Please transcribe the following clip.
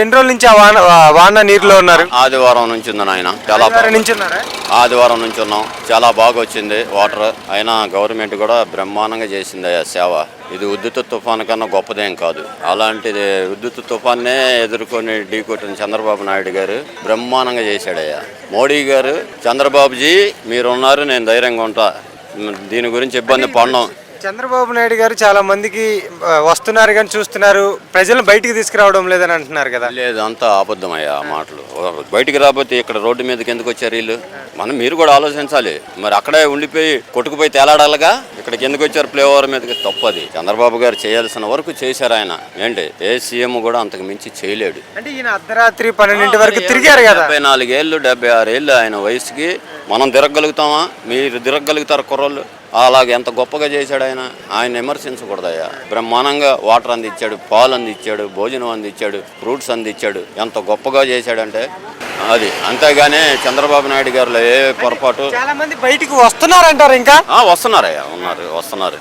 ఎన్ని రోజుల నుంచి ఆ వాన వాన నీరులో ఉన్నారు? ఆదివారం నుంచి ఉంది నాయన చాలా ఆదివారం నుంచి ఉన్నారా? ఆదివారం నుంచి ఉన్నాం. చాలా బాగా వచ్చింది వాటర్. అయినా గవర్నమెంట్ కూడా బ్రహ్మాండంగా చేసింది అయ్యా సేవ. ఇది ఉద్దుత్ తుఫాన్ కన్నా గొప్పదేం కాదు. అలాంటిది ఉద్దుత్ తుఫాన్నే ఎదుర్కొని ఢీకొట్టిన చంద్రబాబు నాయుడు గారు బ్రహ్మాండంగా చేశాడయ్యా. మోడీ గారు చంద్రబాబుజీ మీరున్నారు నేను ధైర్యంగా ఉంటా. దీని గురించి ఇబ్బంది పడినాం. చంద్రబాబు నాయుడు గారు చాలా మందికి వస్తున్నారు కానీ చూస్తున్నారు. ప్రజలను బయటికి తీసుకురావడం లేదని అంటున్నారు కదా. లేదు అంతా అబద్ధమయ్యా ఆ మాటలు. బయటికి రాబోతే ఇక్కడ రోడ్డు మీదకి ఎందుకు వచ్చారు వీళ్ళు? మనం మీరు కూడా ఆలోచించాలి. మరి అక్కడే ఉండిపోయి కొట్టుకుపోయి తేలాడాలిగా? ఇక్కడికి ఎందుకు వచ్చారు ప్లే ఓవర్ మీదకి? తప్పది. చంద్రబాబు గారు చేయాల్సిన వరకు చేశారు ఆయన. ఏంటి? ఏ సీఎం కూడా అంతకు మించి చేయలేడు. అంటే ఈయన అర్ధరాత్రి పన్నెండింటి వరకు తిరిగారు కదా. డెబ్బై నాలుగేళ్ళు డెబ్బై ఆరు ఏళ్ళు ఆయన వయసుకి మనం తిరగలుగుతామా మీరు తిరగలుగుతారు కుర్రోళ్ళు. అలాగే ఎంత గొప్పగా చేశాడు ఆయన. ఆయన విమర్శించకూడదయ్యా. బ్రహ్మాండంగా వాటర్ అందించాడు పాలు అందించాడు భోజనం అందించాడు ఫ్రూట్స్ అందించాడు. ఎంత గొప్పగా చేశాడంటే అది. అంతేగాని చంద్రబాబు నాయుడు గారిలో ఏ పొరపాటు? చాలా మంది బయటికి వస్తున్నారంటారు ఇంకా? వస్తున్నారయ్యా. ఉన్నారు వస్తున్నారు.